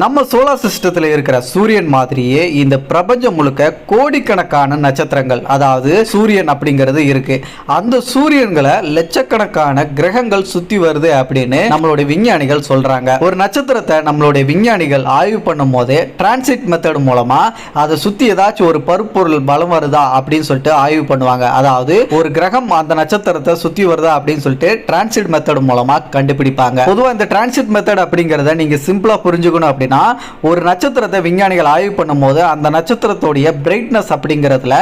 நம்ம சோலார் சிஸ்டத்தில் இருக்கிற சூரியன் மாதிரியே இந்த பிரபஞ்சம் முழுக்க கோடிக்கணக்கான நட்சத்திரங்கள் அதாவது சூரியன் அப்படிங்கிறது இருக்கு. அந்த சூரியன்களை லட்சக்கணக்கான கிரகங்கள் சுத்தி வருது அப்படின்னு நம்மளுடைய விஞ்ஞானிகள் சொல்றாங்க. ஒரு நட்சத்திரத்தை நம்மளுடைய விஞ்ஞானிகள் ஆய்வு பண்ணும் போதே டிரான்சிட் மெத்தட் மூலமா அதை சுத்தி ஏதாச்சும் ஒரு பருப்பொருள் பலம் வருதா அப்படின்னு சொல்லிட்டு ஆய்வு பண்ணுவாங்க. அதாவது ஒரு கிரகம் அந்த நட்சத்திரத்தை சுத்தி வருதா அப்படின்னு சொல்லிட்டு டிரான்சிட் மெத்தட் மூலமா கண்டுபிடிப்பாங்க. பொதுவா இந்த டிரான்சிட் மெத்தட் அப்படிங்கறத நீங்க சிம்பிளா புரிஞ்சுக்கணும் அப்படின்னு அப்படின்னா ஒரு நட்சத்திரத்தை விஞ்ஞானிகள் ஆய்வு பண்ணும்போது அந்த நட்சத்திரத்துடைய பிரைட்னஸ் அப்படிங்கிறதுல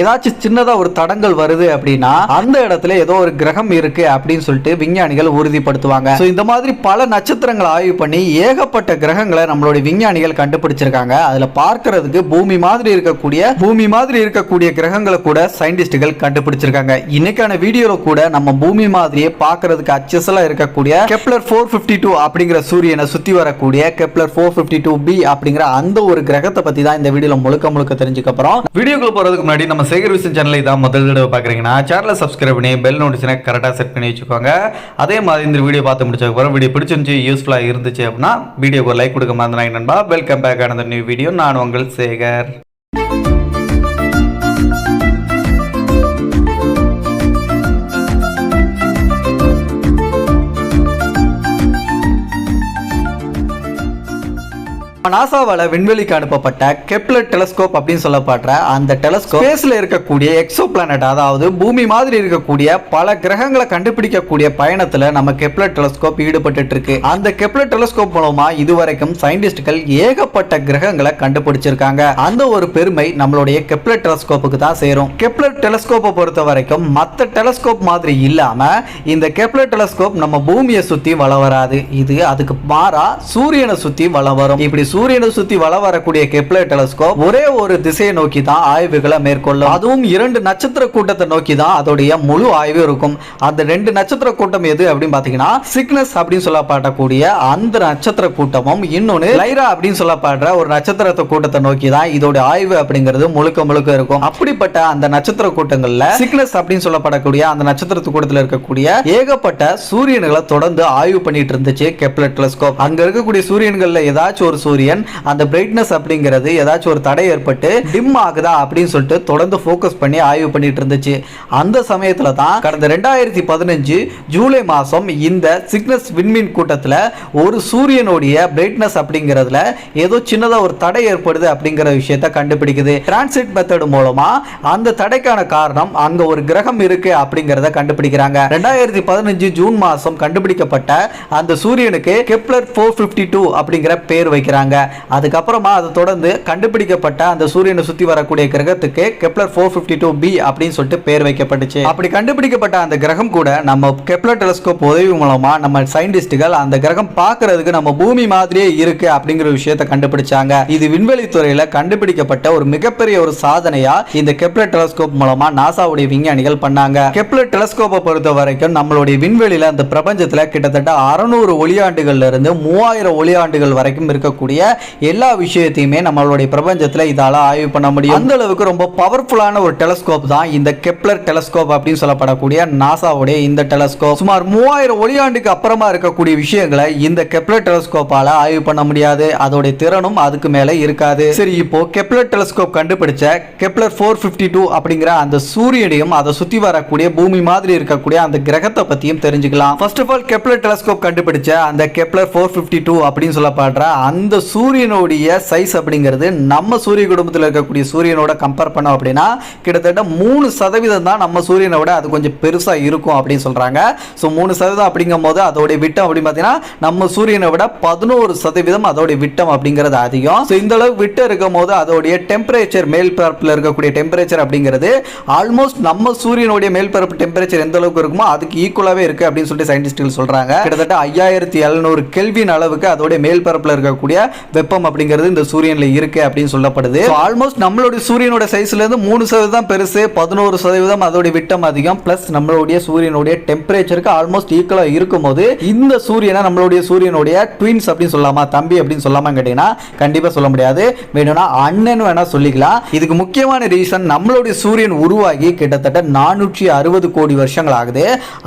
ஏதாச்சும் சின்னதா ஒரு தடங்கள் வருது அப்படின்னா அந்த இடத்துல ஏதோ ஒரு கிரகம் இருக்கு அப்படின்னு சொல்லிட்டு விஞ்ஞானிகள் உறுதிப்படுத்துவாங்க. ஸோ இந்த மாதிரி பல நட்சத்திரங்களை ஆய்வு பண்ணி ஏகப்பட்ட கிரகங்களை நம்மளுடைய விஞ்ஞானிகள் கண்டுபிடிச்சிருக்காங்க. அதுல பார்க்கறதுக்கு பூமி மாதிரி இருக்கக்கூடிய பூமி மாதிரி இருக்கக்கூடிய கிரகங்களை கூட சயின்டிஸ்டுகள் கண்டுபிடிச்சிருக்காங்க. இன்னைக்கான வீடியோல கூட நம்ம பூமி மாதிரியே பார்க்கறதுக்கு அச்சசலா இருக்கக்கூடிய கெப்லர் ஃபோர் பிப்டி டூ அப்படிங்கிற சூரியனை சுத்தி வரக்கூடிய Kepler four fifty two B அப்படிங்கிற அந்த ஒரு கிரகத்தை பத்தி தான் இந்த வீடியோல முழுக்க முழுக்க தெரிஞ்சுக்க போறோம். வீடியோக்குள்ள போறதுக்கு முன்னாடி நம்ம சேகர் விஷன் சேனலை தான் முதல் தடவை பாக்குறீங்கன்னா சேனலை சப்ஸ்கிரைப் பண்ணி பெல் நோட்டிஸ்னை கரெக்டாக செட் பண்ணி வச்சுக்கோங்க. அதே மாதிரி இந்த வீடியோ பார்த்து முடிச்சதுக்கு அப்புறம் வீடியோ பிடிச்சிருந்துச்சு யூஸ்ஃபுல்லாக இருந்துச்சு அப்படின்னா வீடியோக்கு லைக் கொடுக்க மாதிரி நண்பா. Welcome back Ananda new video நான் உங்கள் சேகர். நாசாவால விண்வெளிக்கு அனுப்பப்பட்ட கெப்லர் டெலஸ்கோப் அப்படின்னு சொல்லப்படுற அந்த டெலஸ்கோப் ஸ்பேஸ்ல இருக்கக்கூடிய எக்ஸோ பிளானட் அதாவது பூமி மாதிரி இருக்கக்கூடிய பல கிரகங்களை கண்டுபிடிக்கக்கூடிய பயணத்துல நம்ம கெப்லர் டெலஸ்கோப் ஈடுபட்டு இருக்கு அந்த கெப்லர் டெலஸ்கோப் மூலமா இதுவரைக்கும் சயின்டிஸ்டுகள் ஏகப்பட்ட கிரகங்களை கண்டுபிடிச்சிருக்காங்க. அந்த ஒரு பெருமை நம்மளுடைய கெப்லர் டெலஸ்கோப்புக்கு தான் சேரும். கெப்லர் டெலஸ்கோப்பை பொறுத்த வரைக்கும் மற்ற டெலஸ்கோப் மாதிரி இல்லாம இந்த கெப்லர் டெலஸ்கோப் நம்ம பூமியை சுத்தி வள வராது இது அதுக்கு மாறா சூரியனை சுத்தி வள வரும். இப்படி சூரியனை சுத்தி வள வரக்கூடிய கெப்லர் டெலஸ்கோப் ஒரே ஒரு திசையை நோக்கி தான் ஆய்வுகளை மேற்கொள்ளும். அதுவும் இரண்டு நட்சத்திர கூட்டத்தை நோக்கி தான் அதோடைய முழு ஆய்வு இருக்கும். அந்த ரெண்டு நட்சத்திர கூட்டம் எது அப்படின்னு பாத்தீங்கன்னா சிக்னஸ் அப்படின்னு சொல்லப்படக்கூடிய அந்த நட்சத்திர கூட்டமும் இன்னொன்னு லைரா அப்படின்னு சொல்லப்படுற ஒரு நட்சத்திரத்தை கூட்டத்தை நோக்கி தான் இதோட ஆய்வு அப்படிங்கிறது முழுக்க முழுக்க இருக்கும். அப்படிப்பட்ட அந்த நட்சத்திர கூட்டங்கள்ல சிக்னஸ் அப்படின்னு சொல்லப்படக்கூடிய அந்த நட்சத்திரத்து கூட்டத்தில் இருக்கக்கூடிய ஏகப்பட்ட சூரியன்களை தொடர்ந்து ஆய்வு பண்ணிட்டு இருந்துச்சு கெப்லர் டெலஸ்கோப். அங்க இருக்கக்கூடிய சூரியன்கள்ல ஏதாச்சும் ஒரு சூரியன் அந்த பிரைட்னஸ் அப்படிங்கிறது ஏதாச்சும் ஒரு தடை ஏற்பட்டு டிம் ஆகுதா அப்படின்னு சொல்லிட்டு தொடர்ந்து ஃபோக்கஸ் பண்ணி ஆய்வு பண்ணிட்டு இருந்துச்சு. அந்த சமயத்துல தான் கடந்த ரெண்டாயிரத்தி பதினஞ்சு ஜூலை மாசம் இந்த சிக்னஸ் விண்மீன் கூட்டத்துல ஒரு சூரியனுடைய பிரைட்னஸ் அப்படிங்கிறதுல ஏதோ சின்னதாக ஒரு தடை ஏற்படுது அப்படிங்கிற விஷயத்த கண்டுபிடிக்குது. டிரான்சிட் மெத்தட் மூலமா அந்த தடைக்கான காரணம் அங்க ஒரு கிரகம் இருக்கு அப்படிங்கிறத கண்டுபிடிக்கிறாங்க. ரெண்டாயிரத்தி பதினஞ்சு ஜூன் மாசம் கண்டுபிடிக்கப்பட்ட அந்த சூரியனுக்கு கெப்லர் ஃபோர் ஃபிஃப்டி டூ அப்படிங்கிற பேர் வைக்கிறாங்க. அதுக்கப்புறமா அதை தொடர்ந்து கண்டுபிடிக்கப்பட்ட அந்த சூரியனை சுற்றி வரக்கூடிய கிரகத்துக்கு Kepler four fifty two B அப்படின்னு சொல்லிட்டு பேர் வைக்கப்பட்டுச்சு. அப்படி கண்டுபிடிக்கப்பட்ட அந்த கிரகம் கூட நம்ம கெப்லர் டெலஸ்கோப் உதவி மூலமா நம்ம சயின்டிஸ்ட்டுகள் அந்த கிரகம் பார்க்கறதுக்கு நம்ம பூமி மாதிரியே இருக்கு அப்படிங்கிற விஷயத்தை கண்டுபிடிச்சாங்க. இது விண்வெளி துறையில் கண்டுபிடிக்கப்பட்ட ஒரு மிகப்பெரிய ஒரு சாதனையா இந்த கெப்லர் டெலஸ்கோப் மூலமா நாசாவுடைய விஞ்ஞானிகள் பண்ணாங்க. கெப்லர் டெலஸ்கோப்பை பொறுத்த வரைக்கும் நம்மளுடைய விண்வெளியில அந்த பிரபஞ்சத்தில் கிட்டத்தட்ட அறுநூறு ஒளியாண்டுகள்ல இருந்து மூவாயிரம் ஒளியாண்டுகள் வரைக்கும் இருக்கக்கூடிய எல்லா விஷயத்தையுமே நம்மளுடைய பிரபஞ்சத்தில் இதால ஆய்வு பண்ண முடியும். அந்த அளவுக்கு ரொம்ப பவர்ஃபுல்லான ஒரு டெலஸ்கோப் தான் இந்த கெப்லர் டெலஸ்கோப் அப்படின்னு சொல்லப்படக்கூடிய நாசாவுடைய இந்த டெலஸ்கோப் சுமார் மூவாயிரம் ஒளியாண்டுக்கு அப்புறமா இருக்கக்கூடிய விஷயங்களை இந்த கெப்லர் டெலஸ்கோப்பால ஆய்வு பண்ண முடியாது. அதோடைய திறனும் அதுக்கு மேலே இருக்காது. சரி இப்போ கெப்லர் டெலஸ்கோப் கண்டுபிடிச்ச கெப்லர் ஃபோர் ஃபிஃப்டி டூ அப்படிங்கிற அந்த சூரியனையும் அதை சுற்றி வரக்கூடிய பூமி மாதிரி இருக்கக்கூடிய அந்த கிரகத்தை பற்றியும் தெரிஞ்சுக்கலாம். First of all Kepler telescope கண்டுபிடிச்ச அந்த கெப்லர் ஃபோர் ஃபிஃப்டி டூ அப்படின்னு சொல்லப்படுற அந்த சூரியனுடைய சைஸ் அப்படிங்கிறது நம்ம சூரிய குடும்பத்தில் இருக்கக்கூடிய சூரியனோட கம்பேர் பண்ணோம் அப்படின்னா கிட்டத்தட்ட மூணு சதவீதம் தான் நம்ம சூரியனை விட அது கொஞ்சம் பெருசாக இருக்கும் அப்படின்னு சொல்கிறாங்க ஸோ மூணு சதவீதம் அப்படிங்கும் போது அதோடைய விட்டம் அப்படின்னு பார்த்தீங்கன்னா நம்ம சூரியனை விட பதினோரு சதவீதம் அதோடைய விட்டம் அப்படிங்கிறது அதிகம். ஸோ இந்த அளவு விட்டம் இருக்கும் போது அதோடைய டெம்பரேச்சர் மேல் பரப்பில் இருக்கக்கூடிய டெம்பரேச்சர் அப்படிங்கிறது ஆல்மோஸ்ட் நம்ம சூரியனுடைய மேல் பரப்பு டெம்பரேச்சர் எந்த அளவுக்கு இருக்குமோ அதுக்கு ஈக்குவலாகவே இருக்குது அப்படின்னு சொல்லிட்டு சயின்டிஸ்ட்கள் சொல்கிறாங்க கிட்டத்தட்ட ஐயாயிரத்தி எழுநூறு கெல்வின் அளவுக்கு அதோடைய மேல் பரப்பில் இருக்கக்கூடிய வெப்பம் அப்படிங்கிறது இந்த சூரியன்ல இருக்கு அப்படின்னு சொல்லப்படுது. ஆல்மோஸ்ட் நம்மளுடைய சூரியனோட சைஸ்ல இருந்து மூணு சதவீதம் பெருசு பதினோரு சதவீதம் அதோடைய விட்டம் அதிகம். பிளஸ் நம்மளுடைய சூரியனுடைய டெம்பரேச்சருக்கு ஆல்மோஸ்ட் ஈக்குவலா இருக்கும் போது இந்த சூரியனை நம்மளுடைய சூரியனுடைய ட்வின்ஸ் அப்படின்னு சொல்லாமா தம்பி அப்படின்னு சொல்லாமா கேட்டீங்கன்னா கண்டிப்பா சொல்ல முடியாது. வேணும்னா அண்ணன் வேணா சொல்லிக்கலாம். இதுக்கு முக்கியமான ரீசன் நம்மளுடைய சூரியன் உருவாகி கிட்டத்தட்ட நானூற்றி அறுபது கோடி வருஷங்கள் ஆகுது.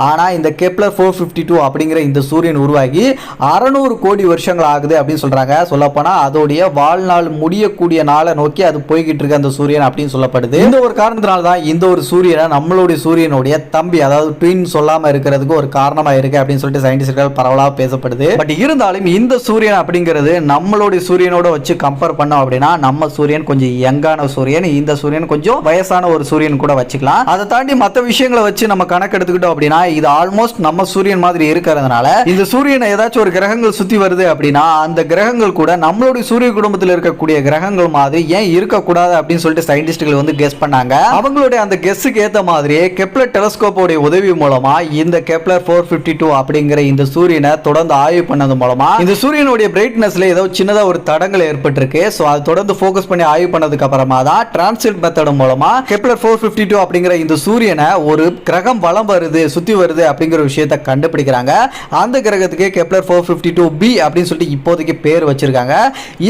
ஆனா இந்த கெப்லர் ஃபோர் பிப்டி டூ அப்படிங்கிற இந்த சூரியன் உருவாகி அறநூறு கோடி வருஷங்கள் ஆகுது அப்படின்னு சொல்றாங்க. சொல்ல சொல்லப்போனா அதோடைய வாழ்நாள் முடியக்கூடிய நாளை நோக்கி அது போய்கிட்டு இருக்க அந்த சூரியன் அப்படின்னு சொல்லப்படுது. இந்த ஒரு காரணத்தினால தான் இந்த ஒரு சூரியனை நம்மளுடைய சூரியனுடைய தம்பி அதாவது ட்வின் சொல்லாம இருக்கிறதுக்கு ஒரு காரணமா இருக்கு அப்படின்னு சொல்லிட்டு சயின்டிஸ்ட்கள் பரவலாக பேசப்படுது. பட் இருந்தாலும் இந்த சூரியன் அப்படிங்கிறது நம்மளுடைய சூரியனோட வச்சு கம்பேர் பண்ணோம் அப்படின்னா நம்ம சூரியன் கொஞ்சம் யங்கான சூரியன் இந்த சூரியன் கொஞ்சம் வயசான ஒரு சூரியன் கூட வச்சுக்கலாம். அதை தாண்டி மற்ற விஷயங்களை வச்சு நம்ம கணக்கு எடுத்துக்கிட்டோம் அப்படின்னா இது ஆல்மோஸ்ட் நம்ம சூரியன் மாதிரி இருக்கிறதுனால இந்த சூரியனை ஏதாச்சும் ஒரு கிரகங்கள் சுத்தி வருது அப்படின்னா அந்த கிரகங்கள் கூட நம்மளுடைய சூரிய குடும்பத்தில் இருக்கக்கூடிய கிரகங்கள் மாதிரி ஏன் இருக்கக்கூடாது அப்படின்னு சொல்லிட்டு சயின்டிஸ்ட்கள் வந்து கெஸ் பண்ணாங்க. அவங்களுடைய அந்த கெஸ்ஸுக்கு ஏற்ற மாதிரியே கெப்லர் டெலஸ்கோப்போடைய உதவி மூலமா இந்த கெப்லர் ஃபோர் ஃபிஃப்டி டூ அப்படிங்கிற இந்த சூரியனை தொடர்ந்து ஆய்வு பண்ணது மூலமா இந்த சூரியனுடைய பிரைட்னஸ்ல ஏதோ சின்னதா ஒரு தடங்கள் ஏற்பட்டிருக்கு. ஸோ அது தொடர்ந்து ஃபோக்கஸ் பண்ணி ஆய்வு பண்ணதுக்கு அப்புறமா தான் டிரான்சிட் மெத்தட் மூலமா கெப்லர் ஃபோர் ஃபிஃப்டி டூ அப்படிங்கிற இந்த சூரியனை ஒரு கிரகம் வளம் வருது சுத்தி வருது அப்படிங்கிற விஷயத்தை கண்டுபிடிக்கிறாங்க. அந்த கிரகத்துக்கு Kepler four fifty two B அப்படின்னு சொல்லிட்டு இப்போதைக்கு பேர் வச்சிருக்காங்க.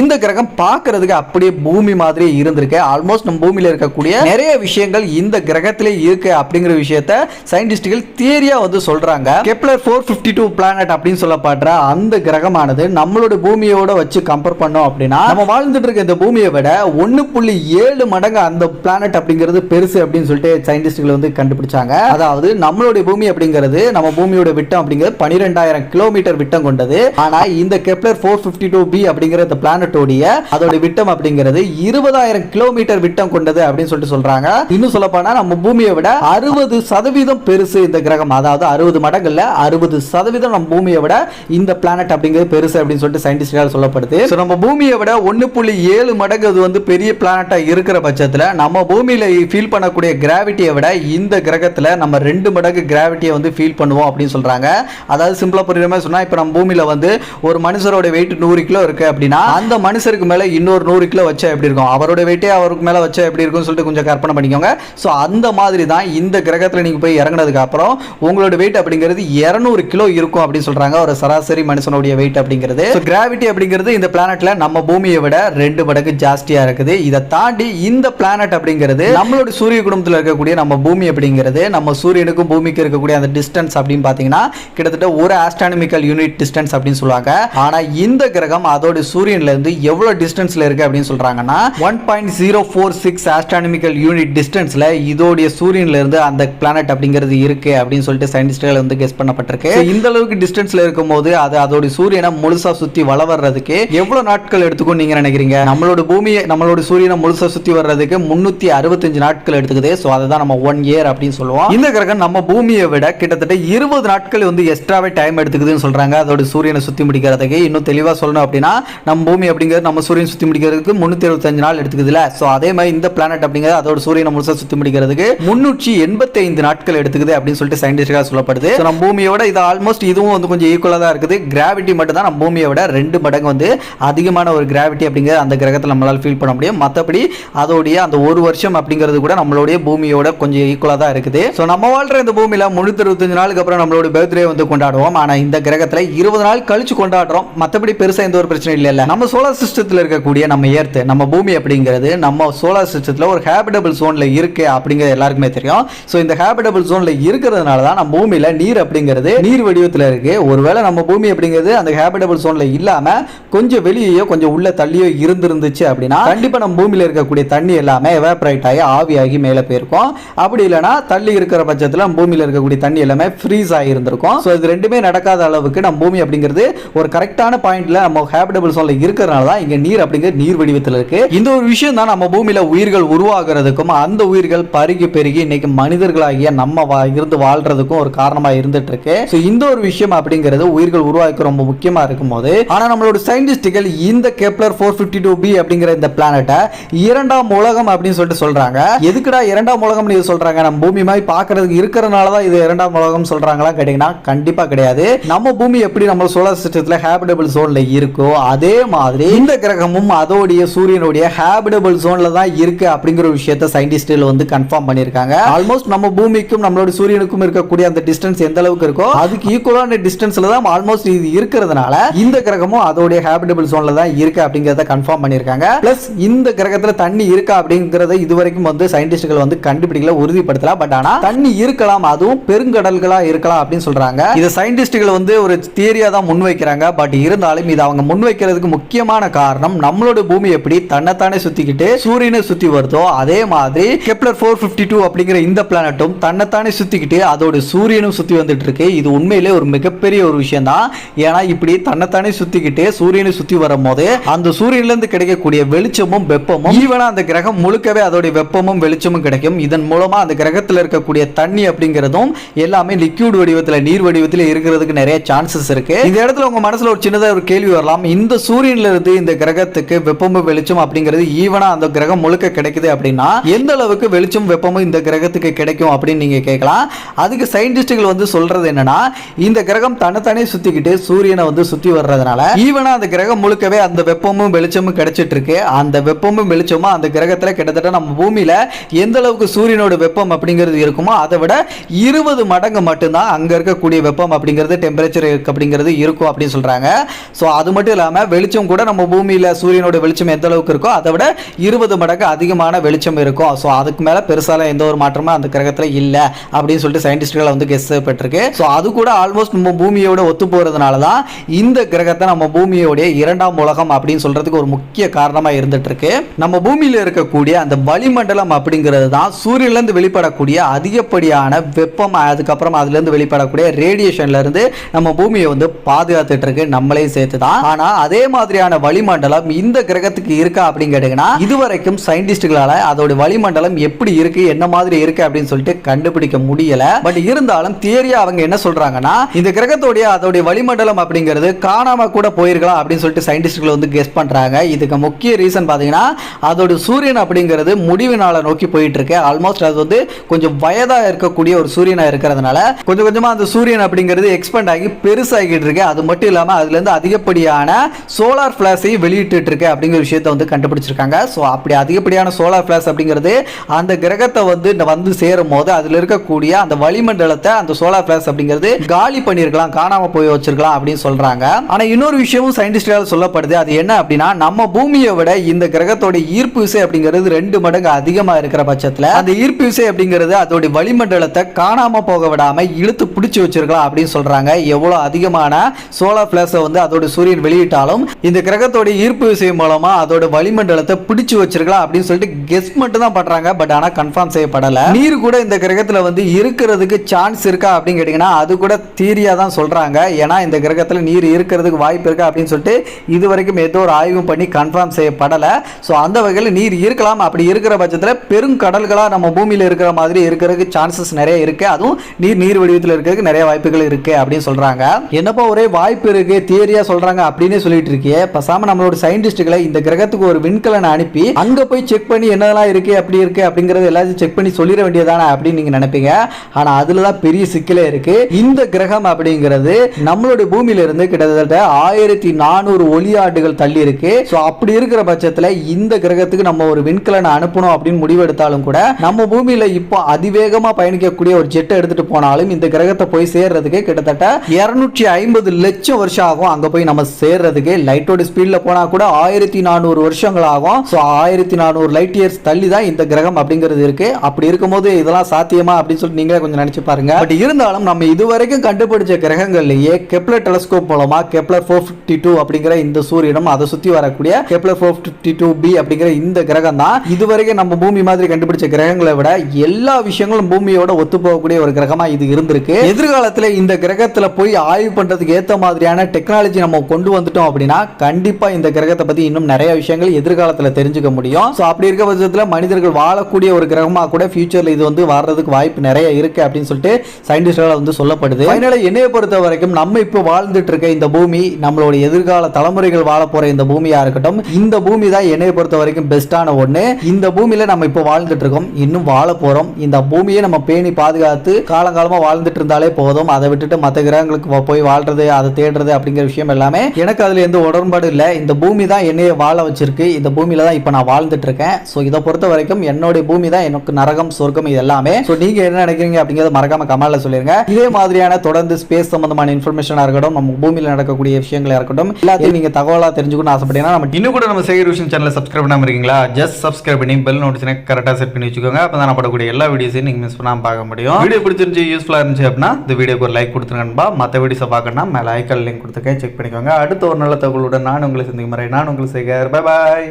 இந்த கிரகம் பார்க்கறதுக்கு அப்படியே பூமி மாதிரி இருந்திருக்கு. ஆல்மோஸ்ட் நம்ம பூமியில் இருக்கக்கூடிய நிறைய விஷயங்கள் இந்த கிரகத்திலே இருக்கு அப்படிங்கிற விஷயத்த சயின்டிஸ்டுகள் தியரியா வந்து சொல்றாங்க. Kepler four fifty two planet அப்படின்னு சொல்லப்படுற அந்த கிரகமானது நம்மளோட பூமியோட வச்சு கம்பேர் பண்ணோம் அப்படின்னா நம்ம வாழ்ந்துட்டு இருக்க இந்த பூமியை விட ஒன்னு புள்ளி ஏழு மடங்கு அந்த பிளானட் அப்படிங்கிறது பெருசு அப்படின்னு சொல்லிட்டு சயின்டிஸ்டுகள் வந்து கண்டுபிடிச்சாங்க. அதாவது நம்மளுடைய பூமி அப்படிங்கிறது நம்ம பூமியோட விட்டம் அப்படிங்கிறது பனிரெண்டாயிரம் கிலோமீட்டர் விட்டம் கொண்டது. ஆனா இந்த Kepler four fifty two B அப்படிங்கிற இந்த பிளானட்டோடைய அதோட விட்டம் அப்படிங்கிறது இருபதாயிரம் கிலோமீட்டர் விட்டம் கொண்டது அப்படின்னு சொல்லிட்டு சொல்றாங்க. இன்னும் சொல்ல போனா நம்ம பூமியை விட அறுபது சதவீதம் பெருசு இந்த கிரகம். அதாவது அறுபது மடங்குல அறுபது சதவீதம் நம்ம பூமியை விட இந்த பிளானட் அப்படிங்கிறது பெருசு அப்படின்னு சொல்லிட்டு சயின்டிஸ்டால் சொல்லப்படுது. ஸோ நம்ம பூமியை விட ஒன்று புள்ளி ஏழு மடங்கு அது வந்து பெரிய பிளானட்டா இருக்கிற பட்சத்தில் நம்ம பூமியில ஃபீல் பண்ணக்கூடிய கிராவிட்டியை விட இந்த கிரகத்தில் நம்ம ரெண்டு மடங்கு கிராவிட்டியை வந்து ஃபீல் பண்ணுவோம் அப்படின்னு சொல்றாங்க. அதாவது சிம்பிளா புரியுற மாதிரி சொன்னா இப்போ நம்ம பூமியில வந்து ஒரு மனுஷரோட வெயிட் நூறு கிலோ இருக்கு. அப்படின்னா அந்த மனுஷருக்கு மேல இன்னொரு நூறு கிலோ வச்சா எப்படி இருக்கும்? அவரோட வெயிட்டே அவருக்கு மேல வச்சா எப்படி இருக்கும்னு சொல்லிட்டு கொஞ்சம் கற்பனை பண்ணிக்கோங்க. ஸோ அந்த மாதிரி தான் இந்த கிரகத்தில் நீங்க போய் இறங்குனதுக்கு அப்புறம் உங்களோட வெயிட் அப்படிங்கிறது 200 கிலோ இருக்கும் அப்படின்னு சொல்றாங்க. ஒரு சராசரி மனுஷனுடைய வெயிட் அப்படிங்கிறது. கிராவிட்டி அப்படிங்கிறது இந்த பிளானட்ல நம்ம பூமியை விட ரெண்டு மடங்கு ஜாஸ்தியா இருக்குது. இதை தாண்டி இந்த பிளானட் அப்படிங்கிறது நம்மளோட சூரிய குடும்பத்தில் இருக்கக்கூடிய நம்ம பூமி அப்படிங்கிறது நம்ம சூரியனுக்கும் பூமிக்கு இருக்கக்கூடிய அந்த டிஸ்டன்ஸ் அப்படின்னு பார்த்தீங்கன்னா கிட்டத்தட்ட ஒரு ஆஸ்ட்ரானமிக்கல் யூனிட் டிஸ்டன்ஸ் அப்படின்னு சொல்லுவாங்க. ஆனா இந்த கிரகம் அதோட சூரியன்ல இருந்து எவ்வளவு டிஸ்டன்ஸ்ல இருக்கு அப்படின்னு சொல்றாங்கன்னா one point zero four six astronomical unit டிஸ்டன்ஸ்ல இதோடைய சூரியன்ல இருந்து அந்த பிளானட் அப்படிங்கிறது இருக்கு அப்படின்னு சொல்லிட்டு சயின்டிஸ்ட்கள் வந்து கெஸ் பண்ணப்பட்டிருக்கு. இந்த அளவுக்கு டிஸ்டன்ஸ்ல இருக்கும்போது அது அதோட சூரியனை முழுசா சுத்தி வள வர்றதுக்கு எவ்வளவு நாட்கள் எடுத்துக்கும் நீங்க நினைக்கிறீங்க? நம்மளோட பூமியை நம்மளோட சூரியனை முழுசா சுத்தி வர்றதுக்கு முன்னூத்தி அறுபத்தஞ்சு நாட்கள் எடுத்துக்குது. ஸோ அதை தான் நம்ம ஒன் இயர் அப்படின்னு சொல்லுவோம். இந்த கிரகம் நம்ம பூமியை விட கிட்டத்தட்ட இருபது நாட்கள் வந்து எக்ஸ்ட்ராவே டைம் எடுத்துக்குதுன்னு சொல்றாங்க. அதோட சூரியனை சுத்தி முடிக்கிறதுக்கு. இன்னும் தெளிவா சொல்லணும் அப்படின்னா நம்ம பூமி அப்படிங்கிறது நம்ம சூரியன் சுத்தி முடிக்கிறதுக்கு முன்னூத்தி இருபத்தஞ்சு நாள் எடுத்துக்குதுல. ஸோ அதே மாதிரி இந்த பிளானட் அப்படிங்கிறது அதோட சூரியனை முழுசா சுத்தி முடிக்கிறதுக்கு முன்னூற்றி எண்பத்தைந்து நாட்கள் எடுத்துக்குது அப்படின்னு சொல்லிட்டு சயின்டிஸ்டாக சொல்லப்படுது. நம்ம பூமியோட இது ஆல்மோஸ்ட் இதுவும் வந்து கொஞ்சம் ஈக்குவலாக தான் இருக்குது. கிராவிட்டி மட்டும் தான் நம்ம பூமியை விட ரெண்டு மடங்கு வந்து அதிகமான ஒரு கிராவிட்டி அப்படிங்கிறது அந்த கிரகத்தில் நம்மளால் ஃபீல் பண்ண முடியும். மற்றபடி அதோடைய அந்த ஒரு வருஷம் அப்படிங்கிறது கூட நம்மளுடைய பூமியோட கொஞ்சம் ஈக்குவலாக தான் இருக்குது. ஸோ நம்ம வாழ்ற இந்த பூமியில் முன்னூத்தி இருபத்தஞ்சு நாளுக்கு அப்புறம் நம்மளோட பர்த்டே வந்து கொண்டாடுவோம். ஆனால் இந்த கிரகத்தில் இருபது நாள் கழிச்சு கொண்டாடுறோம். மற்றபடி பெருசாக எந்த ஒரு பிரச்சனையும் இல்லை இல்லை நம்ம சோலார் சிஸ்டத்தில் இருக்கக்கூடிய நம்ம ஏர்த்து நம்ம பூமி அப்படிங்கிறது நம்ம சோலார் சிஸ்டத்தில் ஒரு ஹேபிடபிள் ஜோனில் இருக்குது அப்படிங்கிறது எல்லாருக்குமே தெரியும். ஸோ இந்த ஹேபிடபிள் ஜோனில் இருக்கிறதுனால தான் நம்ம பூமியில் நீர் அப்படிங்கிறது நீர் வடிவத்தில் இருக்கு. ஒருவேளை நம்ம பூமி அப்படிங்கிறது அந்த ஹேபிடபிள் ஜோனில் இல்லாமல் கொஞ்சம் வெளியேயோ கொஞ்சம் உள்ள தள்ளியோ இருந்திருந்துச்சு அப்படின்னா கண்டிப்பாக நம்ம பூமியில் இருக்கக்கூடிய தண்ணி எல்லாமே எவாப்ரேட் ஆகி ஆவியாகி மேலே போயிருக்கும். அப்படி இல்லைன்னா தள்ளி இருக்கிற பட்சத்தில் நம்ம பூமியில் இருக்கக்கூடிய தண்ணி எல்லாமே ஃப்ரீஸ் ஆகி இருந்திருக்கும். ஸோ இது ரெண்டுமே நடக்காத அளவுக்கு நம்ம பூமி அப்படிங்கிறது ஒரு கரெக்டான பாயிண்ட்ல நம்ம ஹேபிடபிள் சொல்ல இருக்கிறனால தான் இங்கே நீர் அப்படிங்கிற நீர் வடிவத்தில் இருக்கு. இந்த ஒரு விஷயம் தான் நம்ம பூமியில உயிர்கள் உருவாகிறதுக்கும் அந்த உயிர்கள் பருகி பெருகி இன்னைக்கு மனிதர்களாகிய நம்ம வா- இருந்து வாழ்றதுக்கும் ஒரு காரணமா இருந்துட்டு இருக்கு ஸோ இந்த ஒரு விஷயம் அப்படிங்கிறது உயிர்கள் உருவாக்க ரொம்ப முக்கியமா இருக்கும்போது ஆனால் நம்மளோட சயின்டிஸ்டுகள் இந்த Kepler four fifty two B அப்படிங்கிற இந்த பிளானட்டை இரண்டாம் உலகம் அப்படின்னு சொல்லிட்டு சொல்றாங்க. எதுக்குடா இரண்டாம் உலகம்னு இது சொல்றாங்க? நம்ம பூமி மாதிரி பார்க்கறதுக்கு இருக்கிறனால தான் இது இரண்டாம் உலகம் சொல்றாங்களா கேட்டீங்கன்னா கண்டிப்பா கிடையாது. நம்ம பூமி எப்படி நம்ம சோலார் சிஸ்டத்துல ஹேபிடபிள் சோனில் இருக்கோ அதே மாதிரி இந்த கிரகமும் அதோடைய சூரியனுடைய ஹேபிடபிள் ஜோன்ல தான் இருக்கு அப்படிங்கிற ஒரு விஷயத்தை சயின்டிஸ்ட்கள் வந்து கன்ஃபார்ம் பண்ணிருக்காங்க ஆல்மோஸ்ட் நம்ம பூமிக்கும் நம்மளோட சூரியனுக்கும் இருக்கக்கூடிய அந்த டிஸ்டன்ஸ் எந்த அளவுக்கு இருக்கோ அதுக்கு ஈக்குவலான டிஸ்டன்ஸ்ல தான் ஆல்மோஸ்ட் இது இருக்கிறதுனால இந்த கிரகமும் அதோடைய ஹேபிடபிள் ஜோன்ல தான் இருக்கு அப்படிங்கறத கன்ஃபார்ம் பண்ணிருக்காங்க பிளஸ் இந்த கிரகத்துல தண்ணி இருக்கா அப்படிங்கறத இதுவரைக்கும் வந்து சயின்டிஸ்ட்கள் வந்து கண்டுபிடிக்கல உறுதிப்படுத்தல. பட் ஆனா தண்ணி இருக்கலாம் அதுவும் பெருங்கடல்களா இருக்கலாம் அப்படின்னு சொல்றாங்க. இதை சயின்டிஸ்ட்கள் வந்து ஒரு தியரியா தான் முன்வைக்கிறாங்க. பட் இருந்தாலும் இது அவங்க முன்வை வைக்கிறதுக்கு முக்கியமான காரணம் நம்மளோட பூமி எப்படி தன்னைத்தானே சுத்திக்கிட்டு சூரியனை சுத்தி வருதோ அதே மாதிரி கெப்லர் ஃபோர் பிப்டி டூ அப்படிங்கிற இந்த பிளானட்டும் தன்னைத்தானே சுத்திக்கிட்டு அதோட சூரியனும் சுத்தி வந்துட்டு இருக்கு இது உண்மையிலே ஒரு மிகப்பெரிய ஒரு விஷயம் தான் ஏன்னா இப்படி தன்னைத்தானே சுத்திக்கிட்டு சூரியனை சுத்தி வரும்போது அந்த சூரியன்ல இருந்து கிடைக்கக்கூடிய வெளிச்சமும் வெப்பமும் ஈவனா அந்த கிரகம் முழுக்கவே அதோட வெப்பமும் வெளிச்சமும் கிடைக்கும். இதன் மூலமா அந்த கிரகத்தில் இருக்கக்கூடிய தண்ணி அப்படிங்கிறதும் எல்லாமே லிக்யூட் வடிவத்தில் நீர் வடிவத்தில் இருக்கிறதுக்கு நிறைய சான்சஸ் இருக்கு. இந்த இடத்துல உங்க மனசுல ஒரு சின்னதாக ஒரு கேள்வி வரலாம். இந்த இந்த சூரியன்லேருந்து இந்த கிரகத்துக்கு வெப்பமும் வெளிச்சம் அப்படிங்கிறது ஈவனா அந்த கிரகம் முழுக்க கிடைக்குது அப்படின்னா எந்த அளவுக்கு வெளிச்சம் வெப்பமும் இந்த கிரகத்துக்கு கிடைக்கும் அப்படின்னு நீங்க கேட்கலாம். அதுக்கு சயின்டிஸ்டுகள் வந்து சொல்றது என்னன்னா இந்த கிரகம் தன்னைத்தானே சுத்திக்கிட்டு சூரியனை வந்து சுத்தி வர்றதுனால ஈவனா அந்த கிரகம் முழுக்கவே அந்த வெப்பமும் வெளிச்சமும் கிடைச்சிட்டு இருக்கு அந்த வெப்பமும் வெளிச்சமும் அந்த கிரகத்துல கிட்டத்தட்ட நம்ம பூமியில எந்த அளவுக்கு சூரியனோட வெப்பம் அப்படிங்கிறது இருக்குமோ அதை விட இருபது மடங்கு மட்டும்தான் அங்க இருக்கக்கூடிய வெப்பம் அப்படிங்கிறது டெம்பரேச்சர் அப்படிங்கிறது இருக்கும் அப்படின்னு சொல்றாங்க. ஸோ அது மட்டும் இல்லாமல் வெளிச்சம் கூட நம்ம பூமியில் சூரியனோட வெளிச்சம் எந்த அளவுக்கு இருக்கோ அதை விட இருபது மடங்கு அதிகமான வெளிச்சம் இருக்கும் ஸோ அதுக்கு மேலே பெருசால எந்த ஒரு மாற்றமும் அந்த கிரகத்தில் இல்லை அப்படின்னு சொல்லிட்டு சயின்டிஸ்ட்கள் வந்து கெஸ் பெற்றிருக்கு. ஸோ அது கூட ஆல்மோஸ்ட் நம்ம பூமியோட ஒத்து போகிறதுனால தான் இந்த கிரகத்தை நம்ம பூமியோடைய இரண்டாம் உலகம் அப்படின்னு சொல்றதுக்கு ஒரு முக்கிய காரணமாக இருந்துட்டு இருக்கு நம்ம பூமியில் இருக்கக்கூடிய அந்த வளிமண்டலம் அப்படிங்கிறது தான் சூரியன்லேருந்து வெளிப்படக்கூடிய அதிகப்படியான வெப்பம் அதுக்கப்புறம் அதுலேருந்து வெளிப்படக்கூடிய ரேடியேஷன்ல இருந்து நம்ம பூமியை வந்து பாதுகாத்துட்டு இருக்கு நம்மளையும் சேர்த்து தான் ஆனால் அதே மாதிரியான வளிமண்டலம் இந்த கிரகத்துக்கு இருக்கா அப்படின்னு கேட்டீங்கன்னா இதுவரைக்கும் சயின்டிஸ்டுகளால அதோட வளிமண்டலம் எப்படி இருக்கு என்ன மாதிரி இருக்கு அப்படின்னு சொல்லிட்டு கண்டுபிடிக்க முடியல. பட் இருந்தாலும் தியரியா அவங்க என்ன சொல்றாங்கன்னா இந்த கிரகத்தோடைய அதோடைய வளிமண்டலம் அப்படிங்கிறது காணாம கூட போயிருக்கலாம் அப்படின்னு சொல்லிட்டு சயின்டிஸ்டுகள் வந்து கெஸ் பண்றாங்க. இதுக்கு முக்கிய ரீசன் பாத்தீங்கன்னா அதோட சூரியன் அப்படிங்கிறது முடிவினால நோக்கி போயிட்டு இருக்கு ஆல்மோஸ்ட் அது வந்து கொஞ்சம் வயதா இருக்கக்கூடிய ஒரு சூரியனா இருக்கிறதுனால கொஞ்சம் கொஞ்சமா அந்த சூரியன் அப்படிங்கிறது எக்ஸ்பெண்ட் ஆகி பெருசாகிட்டு இருக்கு அது மட்டும் இல்லாம அதுல இருந்து அதிகப்படியான சோலார் பிளாஸையும் வெளியிட்டு இருக்கு அப்படிங்கிற விஷயத்தை வந்து கண்டுபிடிச்சிருக்காங்க. ஸோ அப்படி அதிகப்படியான சோலார் பிளாஸ் அப்படிங்கிறது அந்த கிரகத்தை வந்து இந்த வந்து சேரும் போது அதில் இருக்கக்கூடிய அந்த வளிமண்டலத்தை அந்த சோலார் பிளாஸ் அப்படிங்கிறது காலி பண்ணியிருக்கலாம் காணாமல் போய் வச்சிருக்கலாம் அப்படின்னு சொல்கிறாங்க ஆனால் இன்னொரு விஷயமும் சயின்டிஸ்டால் சொல்லப்படுது. அது என்ன அப்படின்னா நம்ம பூமியை விட இந்த கிரகத்தோட ஈர்ப்பு விசை அப்படிங்கிறது ரெண்டு மடங்கு அதிகமாக இருக்கிற பட்சத்தில் அந்த ஈர்ப்பு விசை அப்படிங்கிறது அதோடைய வளிமண்டலத்தை காணாமல் போக விடாமல் இழுத்து பிடிச்சி வச்சிருக்கலாம் அப்படின்னு சொல்கிறாங்க எவ்வளோ அதிகமான சோலார் பிளாஸை வந்து அதோட சூரியன் இருந்தாலும் இந்த கிரகத்தோட ஈர்ப்பு விசை மூலமா அதோட வளிமண்டலத்தை பிடிச்சு வச்சிருக்கலாம் அப்படின்னு சொல்லிட்டு கெஸ் மட்டும் தான் பண்றாங்க. பட் ஆனா கன்ஃபார்ம் செய்யப்படல. நீர் கூட இந்த கிரகத்துல வந்து இருக்கிறதுக்கு சான்ஸ் இருக்கா அப்படின்னு கேட்டீங்கன்னா அது கூட தீரியா தான் சொல்றாங்க. ஏன்னா இந்த கிரகத்துல நீர் இருக்கிறதுக்கு வாய்ப்பு இருக்கா அப்படின்னு சொல்லிட்டு இது வரைக்கும் ஏதோ ஒரு ஆய்வும் பண்ணி கன்ஃபார்ம் செய்யப்படல. ஸோ அந்த வகையில் நீர் இருக்கலாம். அப்படி இருக்கிற பட்சத்தில் பெருங்கடல்களா நம்ம பூமியில் இருக்கிற மாதிரி இருக்கிறதுக்கு சான்சஸ் நிறைய இருக்கு. அதுவும் நீர் நீர் வடிவத்தில் இருக்கிறதுக்கு நிறைய வாய்ப்புகள் இருக்கு அப்படின்னு சொல்றாங்க. என்னப்பா ஒரே வாய்ப்பு இருக்கு? தியரியா சொல்றாங்க. அப்படின்னு சொல்லி சொல்லிட்டு இருக்கியே பசாம நம்மளோட சயின்டிஸ்டுகளை இந்த கிரகத்துக்கு ஒரு விண்கலனை அனுப்பி அங்க போய் செக் பண்ணி என்னதெல்லாம் இருக்கு அப்படி இருக்கு அப்படிங்கறது எல்லாத்தையும் செக் பண்ணி சொல்லிட வேண்டியதானே அப்படின்னு நீங்க நினைப்பீங்க. ஆனா அதுல தான் பெரிய சிக்கலே இருக்கு. இந்த கிரகம் அப்படிங்கிறது நம்மளுடைய பூமியில இருந்து கிட்டத்தட்ட ஆயிரத்தி நானூறு ஒளியாண்டுகள் தள்ளி இருக்கு ஸோ அப்படி இருக்கிற பட்சத்துல இந்த கிரகத்துக்கு நம்ம ஒரு விண்கலனை அனுப்பணும் அப்படின்னு முடிவெடுத்தாலும் கூட நம்ம பூமியில இப்போ அதிவேகமா பயணிக்கக்கூடிய ஒரு ஜெட்டை எடுத்துட்டு போனாலும் இந்த கிரகத்தை போய் சேர்றதுக்கு கிட்டத்தட்ட இருநூற்றி ஐம்பது லட்சம் வருஷம் ஆகும் அங்க போய் நம்ம சேர்றதுக்கு. இருக்கு. லைட்டோட ஸ்பீட்ல போனா கூட ஆயிரத்தி நானூறு வருஷங்கள் ஆகும். ஸோ ஆயிரத்தி நானூறு லைட் இயர்ஸ் தள்ளி தான் இந்த கிரகம் அப்படிங்கிறது இருக்கு. அப்படி இருக்கும்போது இதெல்லாம் சாத்தியமா அப்படின்னு சொல்லிட்டு நீங்களே கொஞ்சம் நினைச்சு பாருங்க. பட் இருந்தாலும் நம்ம இதுவரைக்கும் கண்டுபிடிச்ச கிரகங்கள்லயே கெப்லர் டெலஸ்கோப் மூலமா கெப்லர் ஃபோர் ஃபிஃப்டி டூ அப்படிங்கிற இந்த சூரியனும் அதை சுத்தி வரக்கூடிய Kepler four fifty two B அப்படிங்கிற இந்த கிரகம் தான். இதுவரைக்கும் நம்ம பூமி மாதிரி கண்டுபிடிச்ச கிரகங்களை விட எல்லா விஷயங்களும் பூமியோட ஒத்து போகக்கூடிய ஒரு கிரகமா இது இருந்திருக்கு. எதிர்காலத்துல இந்த கிரகத்துல போய் ஆய்வு பண்றதுக்கு ஏத்த மாதிரியான டெக்னாலஜி நம்ம கொண்டு வந்துட்டோம் அப்படின்னா கண்டிப்பா இந்த கிரகத்தை பத்தி இன்னும் நிறைய விஷயங்கள் எதிர்காலத்துல தெரிஞ்சுக்க முடியும். ஸோ அப்படி இருக்க பட்சத்தில் மனிதர்கள் வாழக்கூடிய ஒரு கிரகமா கூட ஃபியூச்சர்ல இது வந்து வர்றதுக்கு வாய்ப்பு நிறைய இருக்கு அப்படின்னு சொல்லிட்டு சயின்டிஸ்டால வந்து சொல்லப்படுது. அதனால என்னைய பொறுத்த வரைக்கும் நம்ம இப்போ வாழ்ந்துட்டு இருக்க இந்த பூமி நம்மளோட எதிர்கால தலைமுறைகள் வாழ போற இந்த பூமியா இருக்கட்டும் இந்த பூமி தான் என்னைய பொறுத்த வரைக்கும் பெஸ்டான ஒண்ணு. இந்த பூமியில நம்ம இப்போ வாழ்ந்துட்டு இருக்கோம் இன்னும் வாழ போறோம். இந்த பூமியை நம்ம பேணி பாதுகாத்து காலங்காலமா வாழ்ந்துட்டு இருந்தாலே போதும். அதை விட்டுட்டு மற்ற கிரகங்களுக்கு போய் வாழ்றது அதை தேடுறது அப்படிங்கிற விஷயம் எல்லாமே எனக்கு அது எந்த உடன்பாடு இல்லை. இந்த பூமி தான் என்னைய வாழ வச்சிருக்கு. இந்த பூமியில தான் இப்போ நான் வாழ்ந்துட்டு இருக்கேன் ஸோ இதை பொறுத்த வரைக்கும் என்னுடைய பூமி தான் எனக்கு நரகம் சொர்க்கம் இது எல்லாமே. ஸோ நீங்க என்ன நினைக்கிறீங்க அப்படிங்கறத மறக்காம கமெண்ட்ல சொல்லிருங்க. இதே மாதிரியான தொடர்ந்து ஸ்பேஸ் சம்பந்தமான இன்ஃபர்மேஷனா இருக்கட்டும் நம்ம பூமியில நடக்கக்கூடிய விஷயங்களா இருக்கட்டும் எல்லாத்தையும் நீங்க தகவலா தெரிஞ்சுக்கணும்னு ஆசைப்பட்டீங்கன்னா நம்ம இன்னும் கூட நம்ம சேகர் விஷன் சேனலை சப்ஸ்கிரைப் பண்ணாம இருக்கீங்களா? ஜஸ்ட் சப்ஸ்கிரைப் பண்ணி பெல் நோட்டிஸ்னே கரெக்டாக செட் பண்ணி வச்சுக்கோங்க. அப்போ தான் நான் படக்கூடிய எல்லா வீடியோஸையும் நீங்கள் மிஸ் பண்ணாமல் பார்க்க முடியும். வீடியோ பிடிச்சிருந்து யூஸ்ஃபுல்லாக இருந்துச்சு அப்படின்னா இந்த வீடியோக்கு ஒரு லைக் கொடுத்துருங்கன்பா. மற்ற வீடியோஸை பார்க்கணும்னா மேலே ஐக்கால் லிங்க் கொடுத்துருக்கேன். செக் பண்ணிக்கோங்க. அடுத்த ஒரு நல்ல தகவலுடன் நான் உங்களை சந்திக்கும் முறை நான் உங்களை சேகர் பை பாய்